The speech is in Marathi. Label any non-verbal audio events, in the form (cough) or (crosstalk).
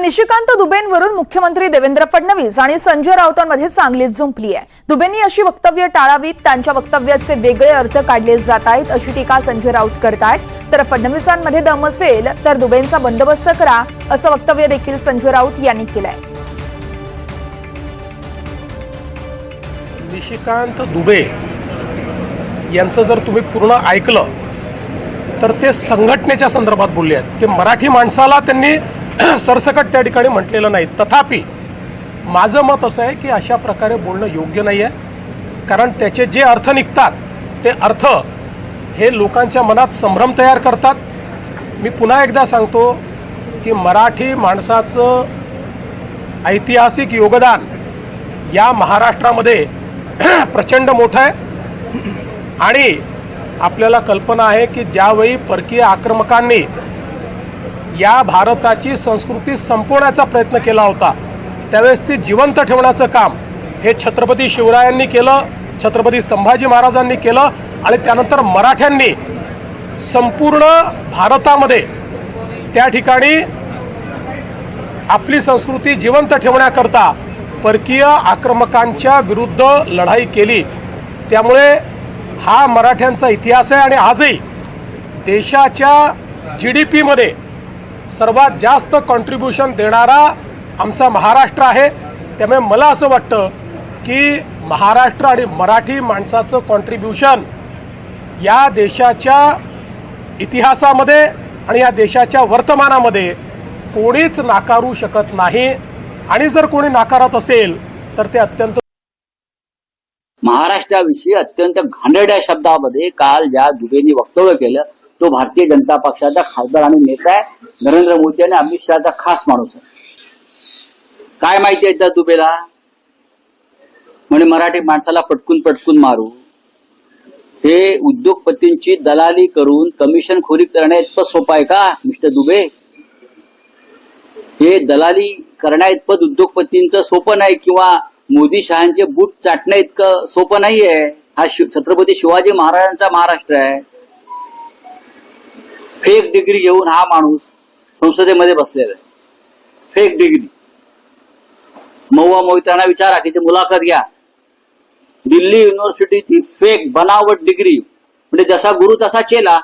निशिकांत दुबेंवरून मुख्यमंत्री देवेंद्र फडणवीस आणि संजय राऊतांमध्ये चांगलीच झुंपली आहे. दुबेंनी अशी वक्तव्य टाळावीत त्यांच्या वक्तव्याचे वेगळे अर्थ काढले जात आहेत अशी टीका संजय राऊत करतायत. तर फडणवीसांमध्ये दम असेल तर दुबेंचा बंदोबस्त करा असं वक्तव्य देखील संजय राऊत यांनी केलंय. निशिकांत दुबे यांचं जर तुम्ही पूर्ण ऐकलं तर ते संघटनेच्या संदर्भात बोलले आहेत. ते मराठी माणसाला त्यांनी (clears throat) सरसकट त्या ठिकाणी म्हटलेलं नाही. तथापि माझं मत असं आहे की अशा प्रकारे बोलणं योग्य नाही आहे कारण त्याचे जे अर्थ निघतात ते अर्थ हे लोकांच्या मनात संभ्रम तयार करतात. मी पुन्हा एकदा सांगतो की मराठी माणसाचं ऐतिहासिक योगदान या महाराष्ट्रामध्ये (clears throat) प्रचंड मोठं आहे. (clears throat) आणि आपल्याला कल्पना आहे की ज्यावेळी परकीय आक्रमकांनी या भारताची संस्कृती संपवण्याचा प्रयत्न केला होता. त्यावेळेस ती जिवंत ठेवण्याचं काम हे छत्रपती शिवरायांनी केलं छत्रपती संभाजी महाराजांनी केलं आणि त्यानंतर मराठ्यांनी संपूर्ण भारतामध्ये त्या ठिकाणी आपली संस्कृती जिवंत ठेवण्याकरता परकीय आक्रमकांच्या विरुद्ध लढाई केली. त्यामुळे हा मराठ्यांचा इतिहास आहे आणि आजही देशाच्या जी डी पीमध्ये सर्वात जास्त कॉन्ट्रीब्युशन देणारा आमचा महाराष्ट्र आहे. त्यामुळे मला असं वाटतं की महाराष्ट्र आणि मराठी माणसाचं कॉन्ट्रीब्युशन या देशाच्या इतिहासामध्ये आणि या देशाच्या वर्तमानामध्ये कोणीच नाकारू शकत नाही. आणि जर कोणी नाकारत असेल तर ते अत्यंत महाराष्ट्राविषयी अत्यंत घाणेरड्या शब्दामध्ये काल ज्या दुबेनी वक्तव्य केलं तो भारतीय जनता पक्षाचा खासदार आणि नेता आहे. नरेंद्र मोदी आणि अमित शहाचा खास माणूस आहे. काय माहिती आहे त्या दुबेला म्हणे मराठी माणसाला पटकून पटकून मारू. हे उद्योगपतींची दलाली करून कमिशन खोरी करण्या इतपत सोपं आहे का मिस्टर दुबे? हे दलाली करण्या इतपत उद्योगपतींचं सोपं नाही किंवा मोदी शहांचे बूट चाटण्या इतकं सोपं नाहीये. हा शिव छत्रपती शिवाजी महाराजांचा महाराष्ट्र आहे. फेक डिग्री घेऊन हा माणूस संसदेमध्ये बसलेला आहे. Fake degree. महुआ मोहितांना विचारा तिची मुलाखत घ्या. दिल्ली युनिव्हर्सिटीची फेक बनावट डिग्री. म्हणजे जसा गुरु तसा चेला.